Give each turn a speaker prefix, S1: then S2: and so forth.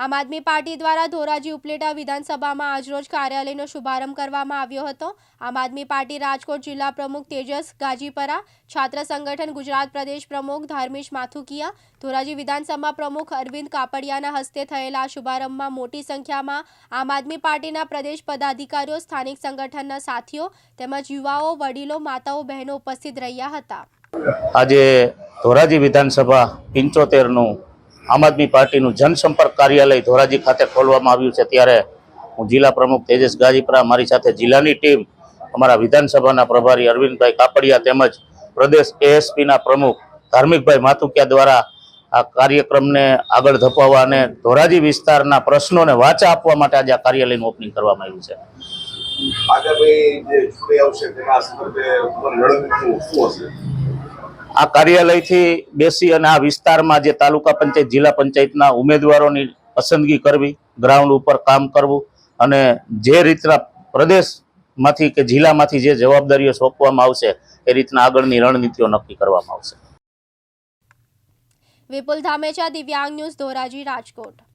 S1: આમ આદમી પાર્ટી દ્વારા ધોરાજી ઉપલેટા વિધાનસભામાં આજરોજ કાર્યાલયનો શુભારંભ કરવામાં આવ્યો હતો. આમ આદમી પાર્ટી રાજકોટ જિલ્લા પ્રમુખ તેજસ ગાજીપરા, છાત્ર સંગઠન ગુજરાત પ્રદેશ પ્રમુખ ધર્મેશ માથુકિયા, ધોરાજી વિધાનસભા પ્રમુખ અરવિંદ કાપડિયાના હસ્તે થયેલા શુભારંભમાં મોટી સંખ્યામાં આમ આદમી પાર્ટીના પ્રદેશ પદાધિકારીઓ, સ્થાનિક સંગઠનના સાથીઓ તેમજ યુવાઓ, વડીલો, માતાઓ, બહેનો ઉપસ્થિત રહ્યા હતા.
S2: આજે ધોરાજી વિધાનસભા પંચોતેરનું આમ આદમી પાર્ટીનું જનસંપર્ક કાર્યાલય ધોરાજી ખાતે ખોલવામાં આવ્યું છે. ત્યારે હું જિલ્લા પ્રમુખ તેજસ ગાજીપરા, મારી સાથે જિલ્લાની ટીમ, અમારા વિધાનસભાના પ્રભારી અરવિંદભાઈ કાપડિયા તેમજ પ્રદેશ એએસપીના પ્રમુખ ધાર્મિકભાઈ માથુકિયા દ્વારા આ કાર્યક્રમને આગળ ધપાવવા અને ધોરાજી વિસ્તારના પ્રશ્નોને વાચા આપવા માટે આજે આ કાર્યાલયનું ઓપનિંગ કરવામાં આવ્યું છે. આ કાર્યાલયથી બેસી અને આ વિસ્તારમાં જે તાલુકા પંચાયત, જિલ્લા પંચાયતના ઉમેદવારોની પસંદગી કરવી, ગ્રાઉન્ડ ઉપર કામ કરવું અને જે રીતના પ્રદેશમાંથી કે જિલ્લામાંથી જે જવાબદારીઓ સોંપવામાં આવશે, એ રીતના આગળની રણનીતિઓ નક્કી કરવામાં આવશે.
S1: વિપુલ ધામેચા, દિવ્યાંગ ન્યૂઝ ધોરાજી, રાજકોટ.